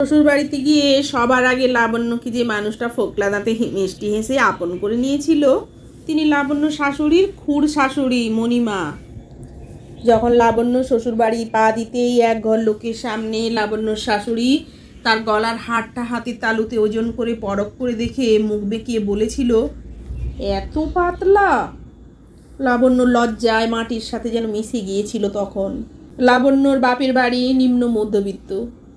শ্বশুর বাড়িতে গিয়ে সবার আগে লাবণ্যকে যে মানুষটা ফোকলা দাঁতে মিষ্টি হেসে আপন করে নিয়েছিল, তিনি লাবণ্য শাশুড়ির খুর শাশুড়ি, মণিমা। যখন লাবণ্য শ্বশুর বাড়ি পা দিতেই এক ঘর লোকের সামনে লাবণ্যর শাশুড়ি তার গলার হাড়টা হাতের তালুতে ওজন করে পরখ করে দেখে মুখ বেঁকিয়ে বলেছিল, এত পাতলা। লাবণ্য লজ্জায় মাটির সাথে যেন মিশে গিয়েছিল তখন। লাবণ্যর বাপের বাড়ি নিম্ন মধ্যবিত্ত।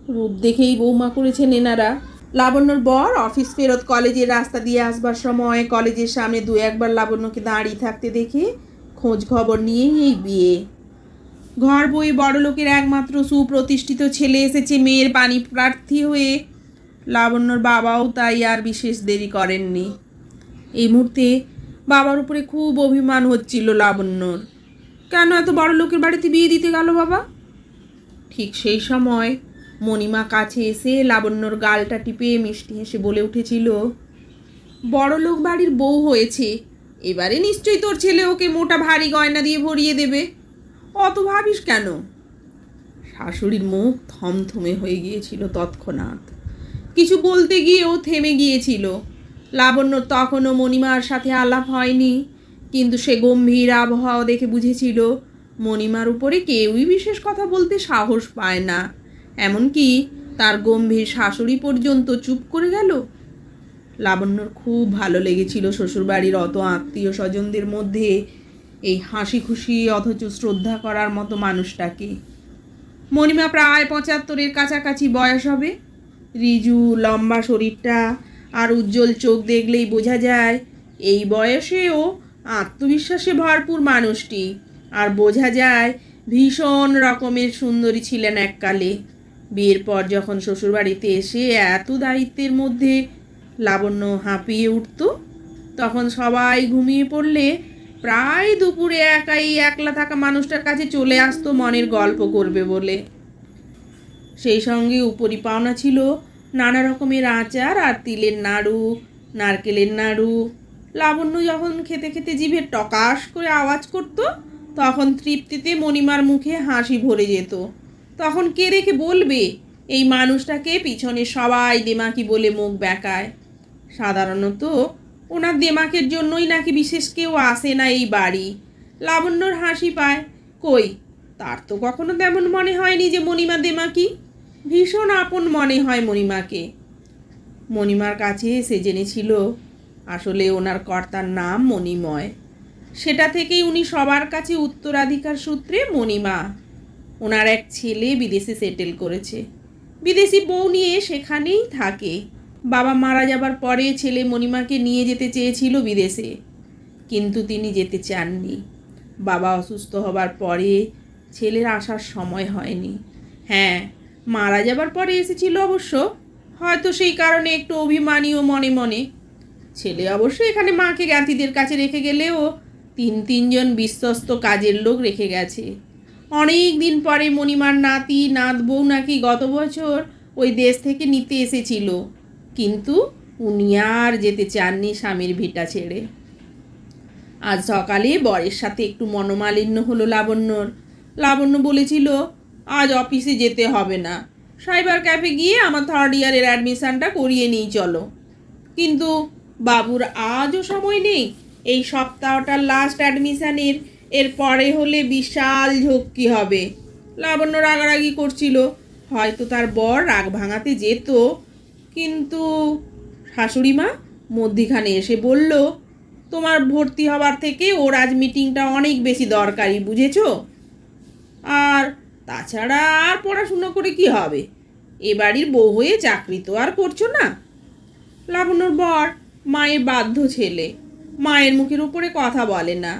রূপ দেখেই বৌমা করেছেন এনারা। লাবণ্যর বর অফিস ফেরত কলেজের রাস্তা দিয়ে আসবার সময় কলেজের সামনে দু একবার লাবণ্যকে দাঁড়িয়ে থাকতে দেখে খোঁজ খবর নিয়েই এই বিয়ে। ঘর বই বড়লোকের একমাত্র সুপ্রতিষ্ঠিত ছেলে এসেছে, মেয়ের পানি প্রার্থী হয়ে। লাবণ্যর বাবাও তাই আর বিশেষ দেরি করেননি। এই মুহূর্তে বাবার উপরে খুব অভিমান হচ্ছিল লাবণ্যর। কেন এত বড় লোকের বাড়িতে বিয়ে দিতে গেল বাবা? ঠিক সেই সময় মণিমা কাছে এসে লাবণ্যর গালটা টিপে মিষ্টি হেসে বলে উঠেছিল, বড় লোক বাড়ির বউ হয়েছে, এবারে নিশ্চয়ই তোর ছেলে ওকে মোটা ভারী গয়না দিয়ে ভরিয়ে দেবে। অত ভাবিস কেন? শাশুড়ির মুখ থমথমে হয়ে গিয়েছিল তৎক্ষণাৎ। কিছু বলতে গিয়েও থেমে গিয়েছিল। লাবণ্য তখনও মণিমার সাথে আলাপ হয়নি, কিন্তু সে গম্ভীর আবহাওয়া দেখে বুঝেছিল, মণিমার উপরে কেউই বিশেষ কথা বলতে সাহস পায় না। এমনকি তার গম্ভীর শাশুড়ি পর্যন্ত চুপ করে গেল। লাবণ্যর খুব ভালো লেগেছিল শ্বশুরবাড়ির অত আত্মীয় স্বজনদের মধ্যে এই হাসি খুশি অথচ শ্রদ্ধা করার মতো মানুষটাকে। মণিমা প্রায় পঁচাত্তরের কাছাকাছি বয়স হবে। রিজু, লম্বা শরীরটা আর উজ্জ্বল চোখ দেখলেই বোঝা যায় এই বয়সেও আত্মবিশ্বাসে ভরপুর মানুষটি। আর বোঝা যায় ভীষণ রকমের সুন্দরী ছিলেন এককালে। বিয়ের পর যখন শ্বশুরবাড়িতে এসে এত দায়িত্বের মধ্যে লাবণ্য হাঁপিয়ে উঠত, তখন সবাই ঘুমিয়ে পড়লে প্রায় দুপুরে একাই একলা থাকা মানুষটার কাছে চলে আসতো মনের গল্প করবে বলে। সেই সঙ্গে উপরি পাওনা ছিল নানা রকমের আচার, আর তিলের নাড়ু, নারকেলের নাড়ু। লাবণ্য যখন খেতে খেতে জিভে টকাশ করে আওয়াজ করত, তখন তৃপ্তিতে মণিমার মুখে হাসি ভরে যেত। তখন কে রেখে বলবে? এই মানুষটাকে পিছনে সবাই দেমাকি বলে মুখ বেঁকায়। সাধারণত ওনার দেমাকের জন্যই নাকি বিশেষ কেউ আসে না এই বাড়ি। লাবণ্যর হাসি পায়। কই, তার তো কখনো তেমন মনে হয়নি যে মণিমা দেমাকি। ভীষণ আপন মনে হয় মণিমাকে। মণিমার কাছে সে জেনেছিল আসলে ওনার কর্তার নাম মণিময়। সেটা থেকেই উনি সবার কাছে উত্তরাধিকার সূত্রে মণিমা ওনার এক ছেলে বিদেশে সেটেল করেছে। বিদেশি বউ নিয়ে সেখানেই থাকে। বাবা মারা যাবার পরে ছেলে মণিমাকে নিয়ে যেতে চেয়েছিল বিদেশে। কিন্তু তিনি যেতে চাননি। বাবা অসুস্থ হবার পরে ছেলের আসার সময় হয়নি। হ্যাঁ মারা যাবার পরে এসেছিল অবশ্য। হয়তো সেই কারণে একটু অভিমানীও মনে মনে। ছেলে অবশ্য এখানে মাকে জ্ঞাতিদের কাছে রেখে গেলেও তিন তিনজন বিশ্বস্ত কাজের লোক রেখে গেছে। অনেক দিন পরে মণিমার নাতি, নাত, বউ নাকি গত বছর ওই দেশ থেকে নিতে এসেছিল। কিন্তু উনি আর যেতে চাননি স্বামীর ভিটা ছেড়ে। আজ সকালে বরের সাথে একটু মনোমালিন্য হলো লাবণ্যর। লাবণ্য বলেছিল, আজ অফিসে যেতে হবে না। সাইবার ক্যাফে গিয়ে আমার থার্ড ইয়ারের অ্যাডমিশানটা করিয়ে নিই, চলো। কিন্তু বাবুর আজও সময় নেই। এই সপ্তাহটার লাস্ট অ্যাডমিশানের এর পরে হলে বিশাল ঝক্কি হবে। লাবণ্য রাগারাগি করছিল, হয়তো তার বর রাগ ভাঙাতে যেত, কিন্তু শাশুড়ি মা মধ্যিখানে এসে বলল, তোমার ভর্তি হবার থেকে ওর আজ মিটিংটা অনেক বেশি দরকারি, বুঝেছ? আর তাছাড়া আর পড়াশুনো করে কি হবে? এ বাড়ির বউ হয়ে চাকরি তো আর করছ না? লাবণ্যর বর মায়ের বাধ্য ছেলে, মায়ের মুখের উপরে কথা বলে না।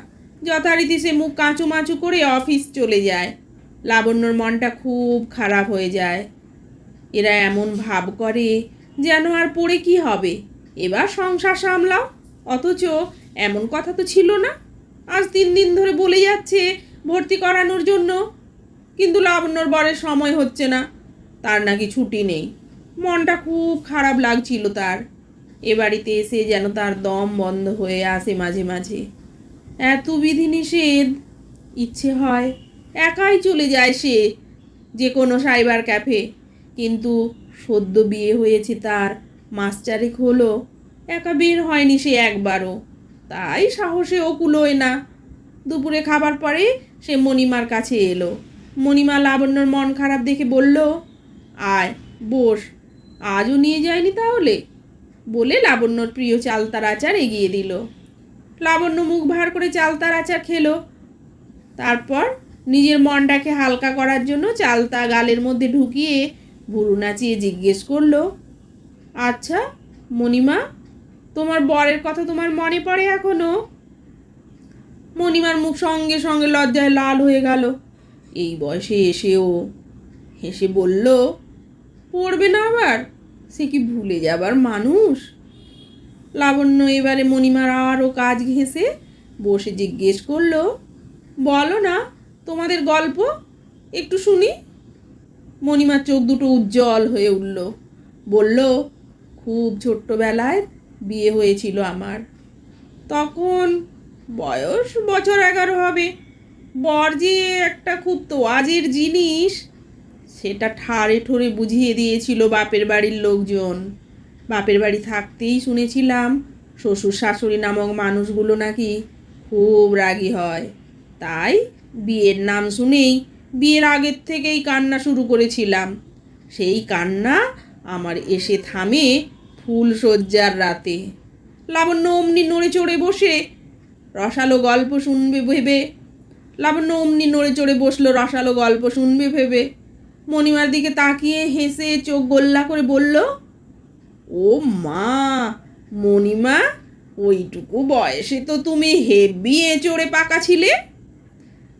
যথারীতি সে মুখ কাঁচু মাচু করে অফিস চলে যায়। লাবণ্যর মনটা খুব খারাপ হয়ে যায়। এরা এমন ভাব করে যেন আর পড়ে কি হবে? এবার সংসার সামলাও। অথচ এমন কথা তো ছিল না। আজ তিন দিন ধরে বলে যাচ্ছে ভর্তি করানোর জন্য। কিন্তু লাবণ্যর বরের সময় হচ্ছে না। তার নাকি ছুটি নেই। মনটা খুব খারাপ লাগছিল তার। এ বাড়িতে এসে যেন তার দম বন্ধ হয়ে আসে মাঝে মাঝে। এত বিধিনিষেধ ইচ্ছে হয় একাই চলে যায় সে যে কোনো সাইবার ক্যাফে। কিন্তু সদ্য বিয়ে হয়েছে তার মাস চারেক হলো, একা বের হয়নি সে একবারও। তাই সাহসে ও কুলোয় না। দুপুরে খাবার পরে সে মণিমার কাছে এলো। মণিমা লাবণ্যর মন খারাপ দেখে বলল, আয়, বস, আজও নিয়ে যায়নি তাহলে? বলে লাবণ্যর প্রিয় চালতার আচার এগিয়ে দিল। লাবণ্য মুখ ভার করে চালতার আচার খেলো। তারপর নিজের মনটাকে হালকা করার জন্য চালতা গালের মধ্যে ঢুকিয়ে ভুরু নাচিয়ে জিজ্ঞেস করল আচ্ছা মণিমা, তোমার বরের কথা তোমার মনে পড়ে এখনও? মণিমার মুখ সঙ্গে সঙ্গে লজ্জায় লাল হয়ে গেল। এই বয়সে এসেও হেসে বলল, পড়বে না আবার? সে কি ভুলে যাবার মানুষ? লাবণ্য এবারে মণিমার আরও কাজ ঘেঁষে বসে জিজ্ঞেস করল, বলো না, তোমাদের গল্প একটু শুনি? মণিমার চোখ দুটো উজ্জ্বল হয়ে উঠল। বলল, খুব ছোট্টবেলায় বিয়ে হয়েছিল আমার। তখন বয়স বছর এগারো হবে। বর যে একটা খুব তোয়াজের জিনিস, সেটা ঠাড়ে ঠোরে বুঝিয়ে দিয়েছিল বাপের বাড়ির লোকজন। বাপের বাড়ি থাকতেই শুনেছিলাম শ্বশুর শাশুড়ি নামক মানুষগুলো নাকি খুব রাগী হয়। তাই বিয়ের নাম শুনেই বিয়ের আগের থেকেই কান্না শুরু করেছিলাম। সেই কান্না আমার এসে থামে ফুল সজ্জার রাতে। লাবণ্য অমনি নড়ে চড়ে বসে রসালো গল্প শুনবে ভেবে। লাবণ্য অমনি নড়ে চড়ে বসল রসালো গল্প শুনবে ভেবে। মণিমার দিকে তাকিয়ে হেসে চোখ গোল্লা করে বলল ও মা, মণিমা, ওইটুকু বয়সে তো তুমি হেব্বি চড়ে পাকা ছিলে।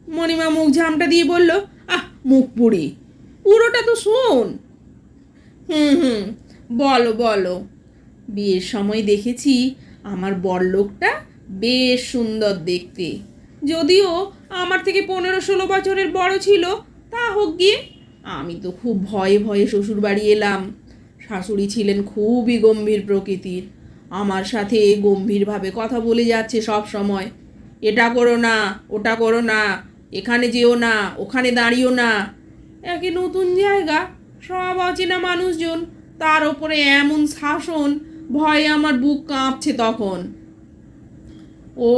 মণিমা মুখ ঝামটা দিয়ে বলল, আহ, মুখ পুড়ি, পুরোটা তো শোন। হুম হুম, বলো বলো। বিয়ের সময় দেখেছি আমার বড়লোকটা বেশ সুন্দর দেখতে। যদিও আমার থেকে পনেরো ষোলো বছরের বড় ছিল, তা হোক গিয়ে, আমি তো খুব ভয়ে ভয়ে শ্বশুর বাড়ি এলাম। শাশুড়ি ছিলেন খুবই গম্ভীর প্রকৃতির। আমার সাথে গম্ভীরভাবে কথা বলে যাচ্ছে সব সময়। এটা করো না, ওটা করো না, এখানে যেও না, ওখানে দাঁড়িও না। একে নতুন জায়গা, সব অচেনা মানুষজন, তার ওপরে এমন শাসন, ভয়ে আমার বুক কাঁপছে তখন। ও,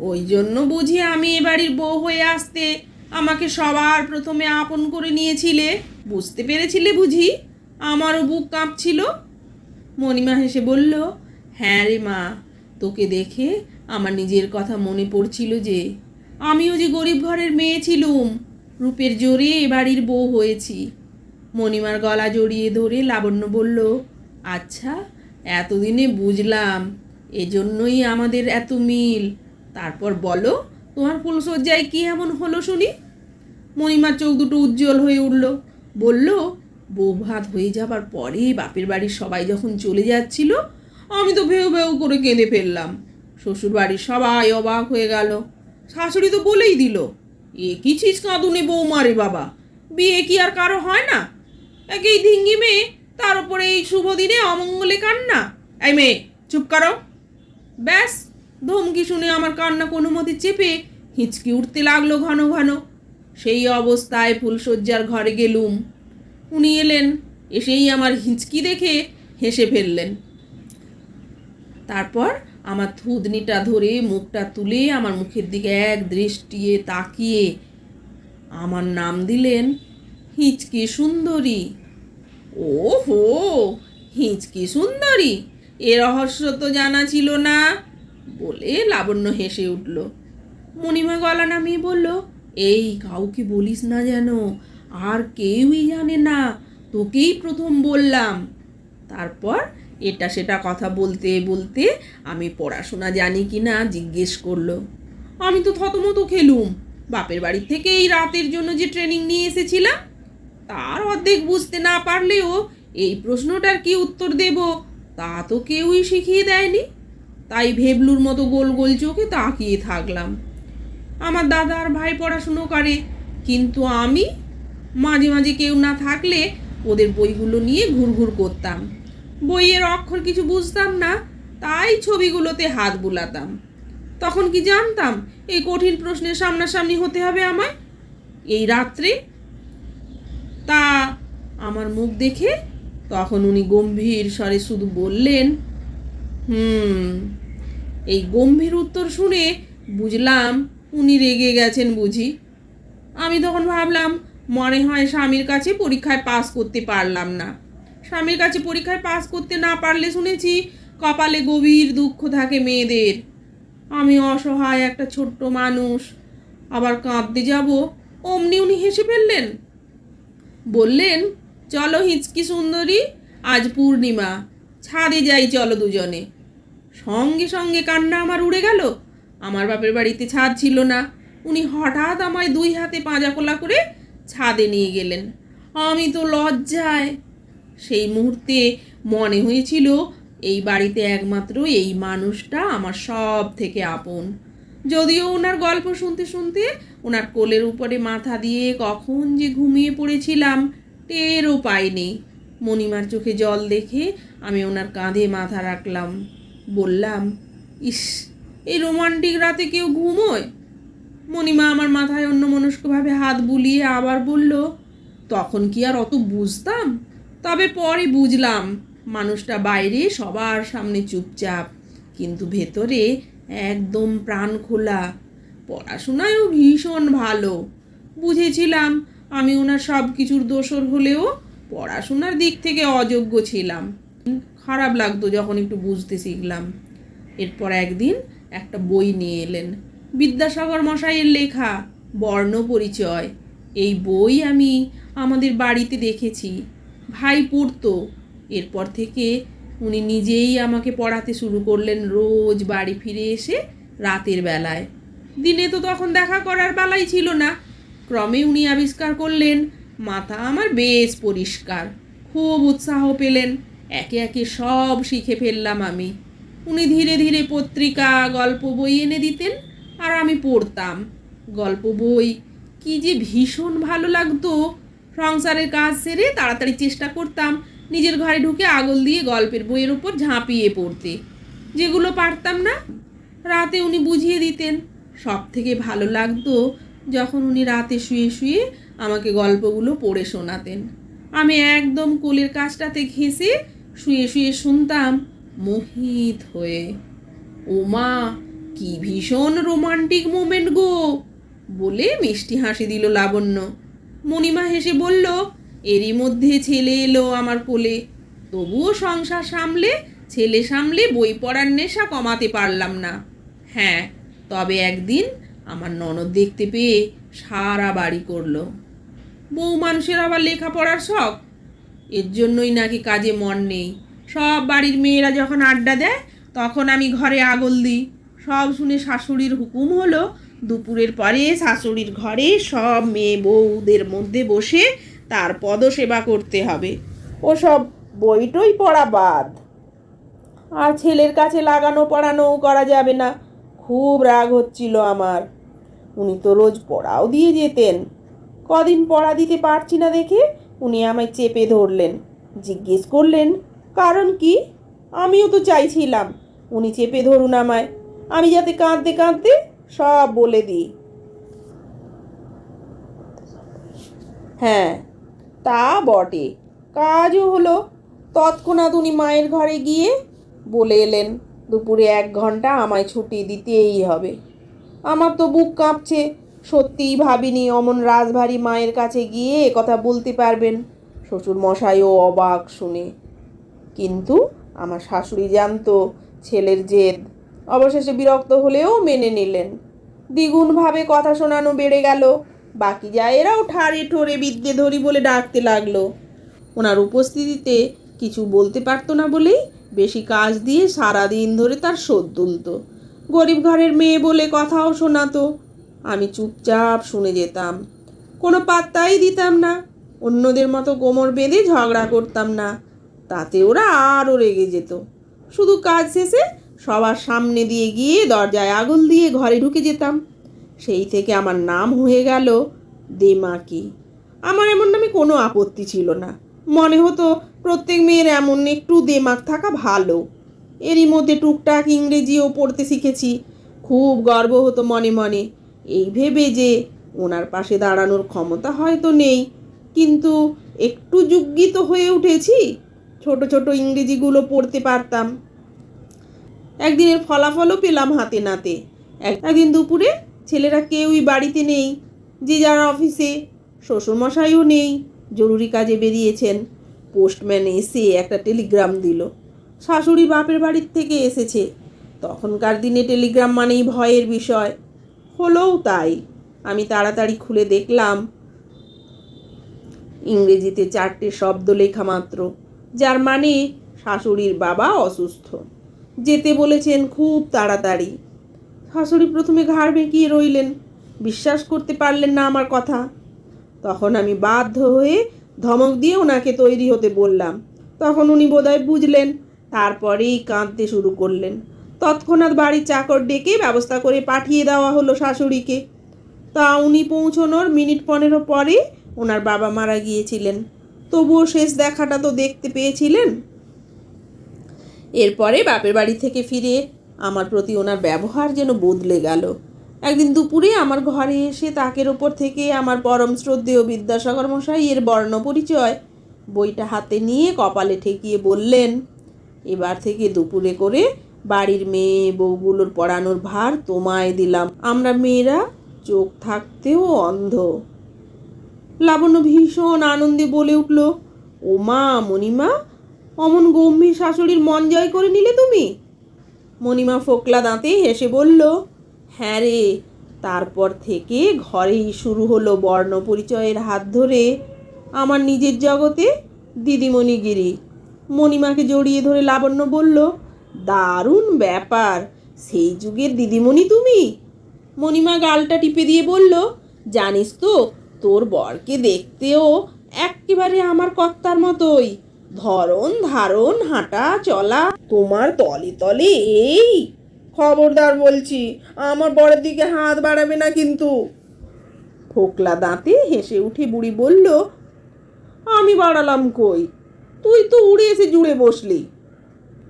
ওই জন্য বুঝি আমি এ বাড়ির বউ হয়ে আসতে আমাকে সবার প্রথমে আপন করে নিয়েছিলে। বুঝতে পেরেছিলে বুঝি? আমারও বুক কাঁপছিল। মণিমা হেসে বলল হ্যাঁ রে মা, তোকে দেখে আমার নিজের কথা মনে পড়ছিল যে, আমিও যে গরিব ঘরের মেয়ে ছিলুম, রূপের জোরে এ বাড়ির বউ হয়েছি। মণিমার গলা জড়িয়ে ধরে লাবণ্য বলল আচ্ছা এতদিনে বুঝলাম, এজন্যই আমাদের এত মিল। তারপর বলো তোমার ফুলসজ্জায় কি এমন হলো শুনি? মণিমার চোখ দুটো উজ্জ্বল হয়ে উঠল। বলল, বউ ভাত হয়ে যাবার পরে বাপের বাড়ির সবাই যখন চলে যাচ্ছিল, আমি তো ভেউ ভেউ করে কেঁদে ফেললাম। শ্বশুর বাড়ির সবাই অবাক হয়ে গেল। শাশুড়ি তো বলেই দিল, এ কি ছিস কাঁদুনে বউ মারে বাবা? বিয়ে কি আর কারও হয় না? একেই ধিঙ্গি মেয়ে, তার উপরে এই শুভ দিনে অমঙ্গলে কান্না। এই মেয়ে, চুপ করো। ব্যাস ধমকি শুনে আমার কান্না কোনো মতে চেপে হিঁচকি উঠতে লাগল ঘন ঘন। সেই অবস্থায় ফুলশয্যার ঘরে গেলুম। উনি এলেন, এসেই আমার হিঁচকি দেখে হেসে ফেললেন। তারপর আমার থুতনিটা ধরে মুখটা তুলে আমার মুখের দিকে এক দৃষ্টিয়ে তাকিয়ে আমার নাম দিলেন, হিঁচকি সুন্দরী। ও হো হিঁচকি সুন্দরী? এ রহস্য তো জানা ছিল না। বলে লাবণ্য হেসে উঠল। মণিমা গলা নামিয়ে বলল, এই কাউকে বলিস না যেন, আর কেউই জানে না, তোকেই প্রথম বললাম। তারপর এটা সেটা কথা বলতে বলতে আমি পড়াশোনা জানি কি না জিজ্ঞেস করল। আমি তো থতমতো খেলুম। বাপের বাড়ি থেকে এই রাতের জন্য যে ট্রেনিং নিয়ে এসেছিলাম, তার অর্ধেক বুঝতে না পারলেও এই প্রশ্নটার কি উত্তর দেব, তা তো কেউই শিখিয়ে দেয়নি। তাই ভেবলুর মতো গোল গোল চোখে তাকিয়ে থাকলাম। আমার দাদা আর ভাই পড়াশুনো করে, কিন্তু আমি মাঝে মাঝে কেউ না থাকলে ওদের বইগুলো নিয়ে ঘুরঘুর করতাম। বইয়ের অক্ষর কিছু বুঝতাম না, তাই ছবিগুলোতে হাত বুলাতাম। তখন কি জানতাম, এই কঠিন প্রশ্নের সামনাসামনি হতে হবে আমায়? এই রাত্রে? তা আমার মুখ দেখে তখন উনি গম্ভীর স্বরে শুধু বললেন হুম। এই গম্ভীর উত্তর শুনে বুঝলাম উনি রেগে গেছেন বুঝি। আমি তখন ভাবলাম, মনে হয় স্বামীর কাছে পরীক্ষায় পাস করতে পারলাম না। স্বামীর কাছে পরীক্ষায় পাস করতে না পারলে শুনেছি কপালে গভীর দুঃখ থাকে মেয়েদের। আমি অসহায় একটা ছোট্ট মানুষ, আবার কাঁদতে যাব, অমনি উনি হেসে ফেললেন। বললেন, চলো হিচকি সুন্দরী, আজ পূর্ণিমা, ছাদে যাই চলো দুজনে। সঙ্গে সঙ্গে কান্না আমার উড়ে গেল। আমার বাপের বাড়িতে ছাদ ছিল না। উনি হঠাৎ আমায় দুই হাতে পাঁজা কোলা করে ছাদে নিয়ে গেলেন। আমি তো লজ্জায়। সেই মুহূর্তে মনে হয়েছিল, এই বাড়িতে একমাত্র এই মানুষটা আমার সব থেকে আপন। যদিও ওনার গল্প শুনতে শুনতে ওনার কোলের উপরে মাথা দিয়ে কখন যে ঘুমিয়ে পড়েছিলাম, টেরও পাইনি। মণিমার চোখে জল দেখে আমি ওনার কাঁধে মাথা রাখলাম। বললাম, ইস, এই রোমান্টিক রাতে কেউ ঘুমোয়? মণিমা আমার মাথায় অন্য মনস্কভাবে হাত বুলিয়ে আবার বলল, তখন কি আর অত বুঝতাম? তবে পরে বুঝলাম, মানুষটা বাইরে, সবার সামনে চুপচাপ, কিন্তু ভেতরে একদম প্রাণ খোলা। পড়াশোনায়ও ভীষণ ভালো। বুঝেছিলাম আমি ওনার সব কিছুর দোষর হলেও পড়াশোনার দিক থেকে অযোগ্য ছিলাম। খারাপ লাগতো যখন একটু বুঝতে শিখলাম। এরপর একদিন একটা বই নিয়ে এলেন। বিদ্যাসাগর মশাইয়ের লেখা, বর্ণ পরিচয়। এই বই আমি আমাদের বাড়িতে দেখেছি। ভাই পড়তো। এরপর থেকে উনি নিজেই আমাকে পড়াতে শুরু করলেন রোজ বাড়ি ফিরে এসে রাতের বেলায়। দিনে তো তখন দেখা করার বেলাই ছিল না। ক্রমে উনি আবিষ্কার করলেন, মাথা আমার বেশ পরিষ্কার। খুব উৎসাহ পেলেন। একে একে সব শিখে ফেললাম আমি। উনি ধীরে ধীরে পত্রিকা, গল্প বই এনে দিতেন আর আমি পড়তাম। গল্প বই কি যে ভীষণ ভালো লাগতো। সংসারের কাজ সেরে তাড়াতাড়ি চেষ্টা করতাম নিজের ঘরে ঢুকে আগল দিয়ে গল্পের বইয়ের উপর ঝাঁপিয়ে পড়তে। যেগুলো পারতাম না, রাতে উনি বুঝিয়ে দিতেন। সব থেকে ভালো লাগতো যখন উনি রাতে শুয়ে শুয়ে আমাকে গল্পগুলো পড়ে শোনাতেন। আমি একদম কোলের কাজটাতে ঘেঁষে শুয়ে শুয়ে শুনতাম, মোহিত হয়ে, ওমা, কি ভীষণ রোমান্টিক মোমেন্ট গো! বলে মিষ্টি হাসি দিল লাবণ্য। মণিমা হেসে বলল, এরই মধ্যে ছেলে এলো আমার কোলে। তবুও সংসার সামলে, ছেলে সামলে বই পড়ার নেশা কমাতে পারলাম না। হ্যাঁ তবে একদিন আমার ননদ দেখতে পেয়ে সারা বাড়ি করল। বউ মানুষের আবার লেখাপড়ার শখ? এর জন্যই নাকি কাজে মন নেই। সব বাড়ির মেয়েরা যখন আড্ডা দেয়, তখন আমি ঘরে আগল দিই। সব শুনে শাশুড়ির হুকুম হলো, দুপুরের পরে শাশুড়ির ঘরে সব মেয়ে বউদের মধ্যে বসে তার পদসেবা করতে হবে। ওসব বইটই পড়া বাদ। আর ছেলের কাছে লাগানো পড়ানোও করা যাবে না। খুব রাগ হচ্ছিল আমার। উনি তো রোজ পড়াও দিয়ে যেতেন। কদিন পড়া দিতে পারছি না দেখে উনি আমায় চেপে ধরলেন। জিজ্ঞেস করলেন, কারণ কি? আমিও তো চাইছিলাম। উনি চেপে ধরুন আমায়। আমি যাতে কাঁদতে কাঁদতে সব বলে দিই। হ্যাঁ তা বটে। কাজও হলো। তৎক্ষণাৎ উনি মায়ের ঘরে গিয়ে বলে এলেন, দুপুরে এক ঘণ্টা আমায় ছুটি দিতেই হবে। আমার তো বুক কাঁপছে। সত্যিই ভাবিনি অমন রাজভারী মায়ের কাছে গিয়ে কথা বলতে পারবেন। শ্বশুর মশাইও অবাক শুনে। কিন্তু আমার শাশুড়ি জানতো ছেলের জেদ। অবশেষে বিরক্ত হলেও মেনে নিলেন। দ্বিগুণভাবে কথা শোনানো বেড়ে গেল। বাকি যা এরাও ঠাড়ে ঠোরে বিদ্যে ধরি বলে ডাকতে লাগল। ওনার উপস্থিতিতে কিছু বলতে পারতো না বলেই বেশি কাজ দিয়ে সারা দিন ধরে তার শোধ তুলতো। গরিব ঘরের মেয়ে বলে কথাও শোনাতো। আমি চুপচাপ শুনে যেতাম। কোনো পাত্তাই দিতাম না। অন্যদের মতো কোমর বেঁধে ঝগড়া করতাম না। তাতে ওরা আরও রেগে যেত। শুধু কাজ শেষে সবার সামনে দিয়ে গিয়ে দরজায় আগুন দিয়ে ঘরে ঢুকে যেতাম। সেই থেকে আমার নাম হয়ে গেল দেমাকি। আমার এমন নামে কোনো আপত্তি ছিল না। মনে হতো প্রত্যেক মেয়ের এমন একটু দেমাক থাকা ভালো। এরই মধ্যে টুকটাক ইংরেজিও পড়তে শিখেছি। খুব গর্ব হতো মনে মনে। এই ভেবে যে ওনার পাশে দাঁড়ানোর ক্ষমতা হয়তো নেই। কিন্তু একটু যুগ্গিত হয়ে উঠেছি, ছোট ছোট ইংরেজিগুলো পড়তে পারতাম। একদিনের ফলাফলও পেলাম হাতে নাতে। এক- একদিন দুপুরে ছেলেরা কেউই বাড়িতে নেই, যে যার অফিসে। শ্বশুরমশাইও নেই, জরুরি কাজে বেরিয়েছেন। পোস্টম্যান এসে একটা টেলিগ্রাম দিল। শাশুড়ি বাপের বাড়ির থেকে এসেছে। তখনকার দিনে টেলিগ্রাম মানেই ভয়ের বিষয়। হলোও তাই। আমি তাড়াতাড়ি খুলে দেখলাম। ইংরেজিতে চারটে শব্দ লেখা মাত্র, যার মানে শাশুড়ির বাবা অসুস্থ। যেতে বলেছেন খুব তাড়াতাড়ি। শাশুড়ি প্রথমে ঘাড় বেঁকিয়ে রইলেন, বিশ্বাস করতে পারলেন না আমার কথা। তখন আমি বাধ্য হয়ে ধমক দিয়ে ওনাকে তৈরি হতে বললাম। তখন উনি বোধহয় বুঝলেন, তারপরেই কাঁদতে শুরু করলেন। তৎক্ষণাৎ বাড়ির চাকর ডেকে ব্যবস্থা করে পাঠিয়ে দেওয়া হলো শাশুড়িকে। তা উনি পৌঁছনোর মিনিট পনেরো পরে ওনার বাবা মারা গিয়েছিলেন। তবুও শেষ দেখাটা তো দেখতে পেয়েছিলেন। এরপরে বাপের বাড়ি থেকে ফিরে আমার প্রতি ওনার ব্যবহার যেন বদলে গেল। একদিন দুপুরে আমার ঘরে এসে তাকের ওপর থেকে আমার পরম শ্রদ্ধেয় বিদ্যাসাগর মশাই এর বর্ণ পরিচয় বইটা হাতে নিয়ে কপালে ঠেকিয়ে বললেন, এবার থেকে দুপুরে করে বাড়ির মেয়ে, বউগুলোর পড়ানোর ভার তোমায় দিলাম। আমরা মেয়েরা চোখ থাকতেও অন্ধ। লাবণ্য ভীষণ আনন্দে বলে উঠল, ও মা, মণিমা, অমন গম্ভীর শাশুড়ির মন জয় করে নিলে তুমি? মণিমা ফোকলা দাঁতে হেসে বলল হ্যাঁ রে, তারপর থেকে ঘরেই শুরু হলো বর্ণ পরিচয়ের হাত ধরে আমার নিজের জগতে দিদিমণিগিরি। মণিমাকে জড়িয়ে ধরে লাবণ্য বলল দারুণ ব্যাপার। সেই যুগের দিদিমণি তুমি? মণিমা গালটা টিপে দিয়ে বলল, জানিস তো, তোর বরকে দেখতেও একেবারে আমার কর্তার মতোই। ধরন ধারণ, হাঁটা চলা, তোমার তলে তলে এই। খবরদার বলছি, আমার বরের দিকে হাত বাড়াবে না কিন্তু। ফোকলা দাঁতে হেসে উঠে বুড়ি বলল, আমি বাড়ালাম কই? তুই তো উড়ে এসে জুড়ে বসলি।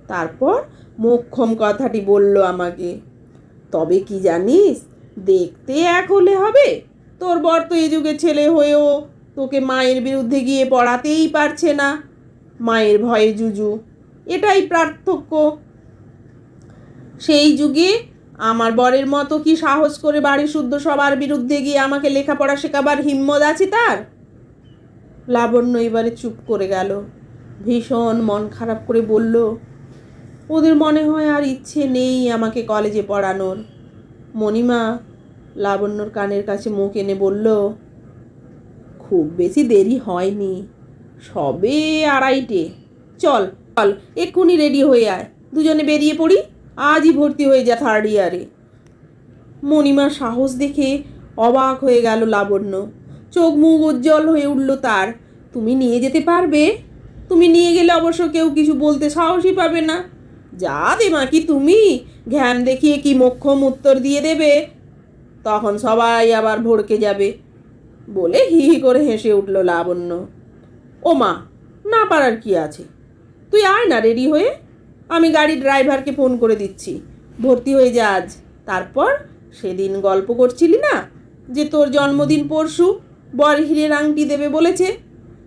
তারপর মোক্ষম কথাটি বলল আমাকে, তবে কি জানিস, দেখতে এক হলে হবে, তোর বর তো এই যুগে ছেলে হয়েও তোকে মায়ের বিরুদ্ধে গিয়ে পড়াতেই পারছে না। মায়ের ভয়ে জুজু, এটাই পার্থক্য। সেই যুগে আমার বরের মতো কি সাহস করে বাড়ির শুদ্ধ সবার বিরুদ্ধে গিয়ে আমাকে লেখাপড়া শেখাবার হিম্মত আছে তার? লাবণ্য এবারে চুপ করে গেল, ভীষণ মন খারাপ করে বলল ওদের মনে হয় আর ইচ্ছে নেই আমাকে কলেজে পড়ানোর। মণিমা লাবণ্যর কানের কাছে মুখ এনে বলল, খুব বেশি দেরি হয়নি। সবে আড়াইটে। চল চল, এক্ষুনি রেডি হয়ে আয়। দুজনে বেরিয়ে পড়ি, আজই ভর্তি হয়ে যা থার্ড ইয়ারে মণিমার সাহস দেখে অবাক হয়ে গেল লাবণ্য। চোখ মুখ উজ্জ্বল হয়ে উঠল তার। তুমি নিয়ে যেতে পারবে? তুমি নিয়ে গেলে অবশ্য কেউ কিছু বলতে সাহসই পাবে না। যা দে মা কি তুমি, জ্ঞান দেখিয়ে কি মোক্ষম উত্তর দিয়ে দেবে? তখন সবাই আবার ভড়কে যাবে। বলে হি হি করে হেসে উঠল লাবণ্য। ও মা না পারার কি আছে? তুই আয় না রেডি হয়ে। আমি গাড়ির ড্রাইভারকে ফোন করে দিচ্ছি। ভর্তি হয়ে যা আজ। তারপর সেদিন গল্প করছিলি না? যে তোর জন্মদিন পরশু বর হিরের আংটি দেবে বলেছে।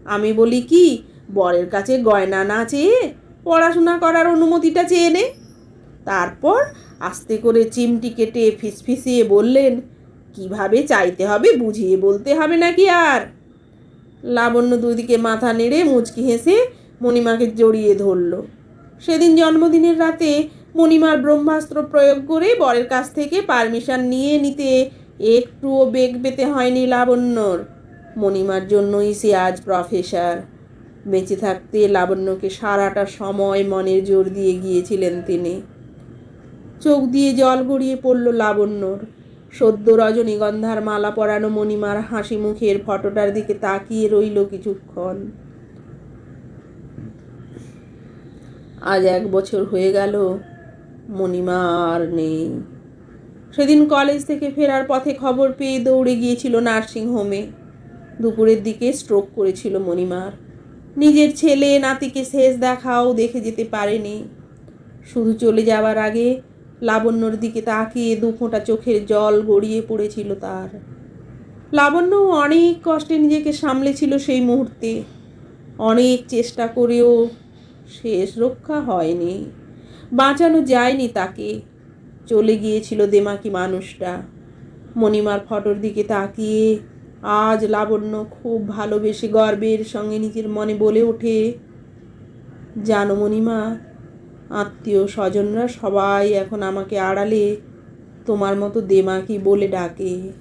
আমি বলি কি, বরের কাছে গয়না না চেয়ে পড়াশোনা করার অনুমতিটা চেয়ে নে। তারপর আস্তে করে চিমটি কেটে ফিসফিসিয়ে বললেন, কীভাবে চাইতে হবে বুঝিয়ে বলতে হবে নাকি আর? লাবণ্য দুদিকে মাথা নেড়ে মুচকি হেসে মণিমাকে জড়িয়ে ধরল। সেদিন জন্মদিনের রাতে মণিমার ব্রহ্মাস্ত্র প্রয়োগ করে বরের কাছ থেকে পারমিশন নিয়ে নিতে একটুও বেগ পেতে হয়নি লাবণ্যর। মণিমার জন্যই সে আজ প্রফেসর বেঁচে থাকতে লাবণ্যকে সারাটা সময় মনের জোর দিয়ে গিয়েছিলেন তিনি। চোখ দিয়ে জল গড়িয়ে পড়ল লাবণ্যর। সদ্য রজনীগন্ধার মালা পরানো মণিমার হাসি মুখের ফটোটার দিকে তাকিয়ে রইল কিছুক্ষণ। আজ এক বছর হয়ে গেল, মণিমা আর নেই। সেদিন কলেজ থেকে ফেরার পথে খবর পেয়ে দৌড়ে গিয়েছিল নার্সিং হোমে দুপুরের দিকে স্ট্রোক করেছিল মণিমার। নিজের ছেলে, নাতিকে শেষ দেখাও দেখে যেতে পারেনি। শুধু চলে যাওয়ার আগে লাবণ্যর দিকে তাকিয়ে দু ফোঁটা চোখের জল গড়িয়ে পড়েছিল তার। লাবণ্য অনেক কষ্টে নিজেকে সামলেছিল সেই মুহূর্তে। অনেক চেষ্টা করেও শেষ রক্ষা হয়নি। বাঁচানো যায়নি তাকে। চলে গিয়েছিল দেমাকি মানুষটা। মণিমার ফটোর দিকে তাকিয়ে আজ লাবণ্য খুব ভালোবেসে গর্বের সঙ্গে নিজের মনে বলে ওঠে। জানো মণিমা, আত্মীয় স্বজনরা সবাই এখন আমাকে আড়ালে, তোমার মতো দেমাকি বলে ডাকে।